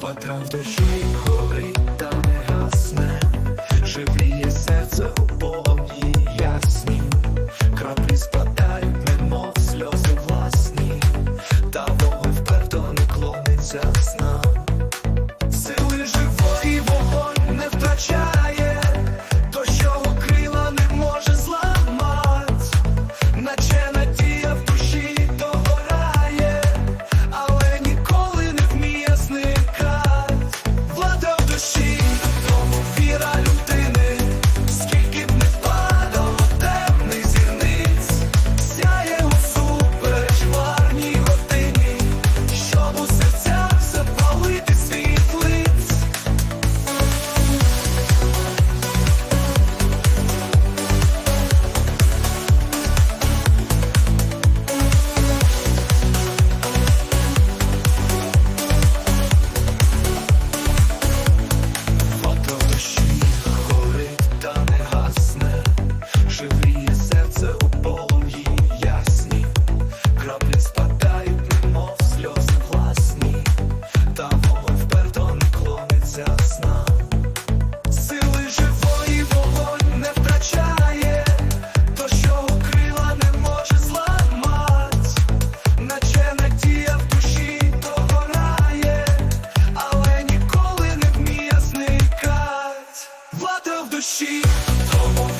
вода в душі горить там. в душі, тому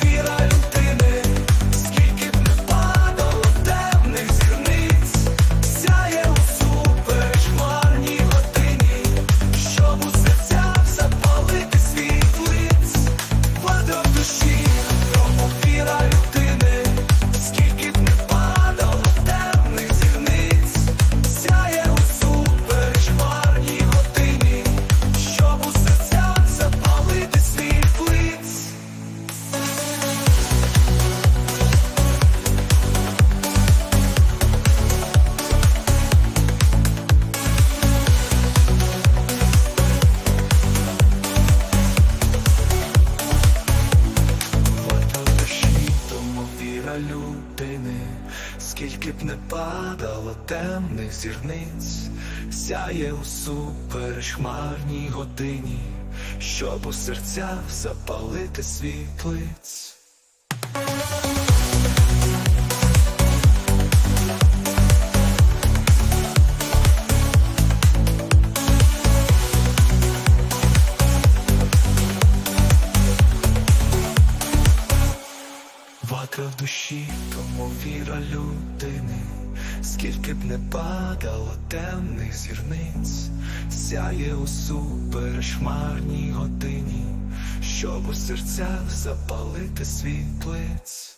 людини, скільки б не падало темних зірниць, сяє у суперечмарній годині, щоб у серцях запалити світлиць. ватра в душі, тому віра людини, скільки б не падало темних зірниць, сяє у супершмарній годині, щоб у серцях запалити світлиць.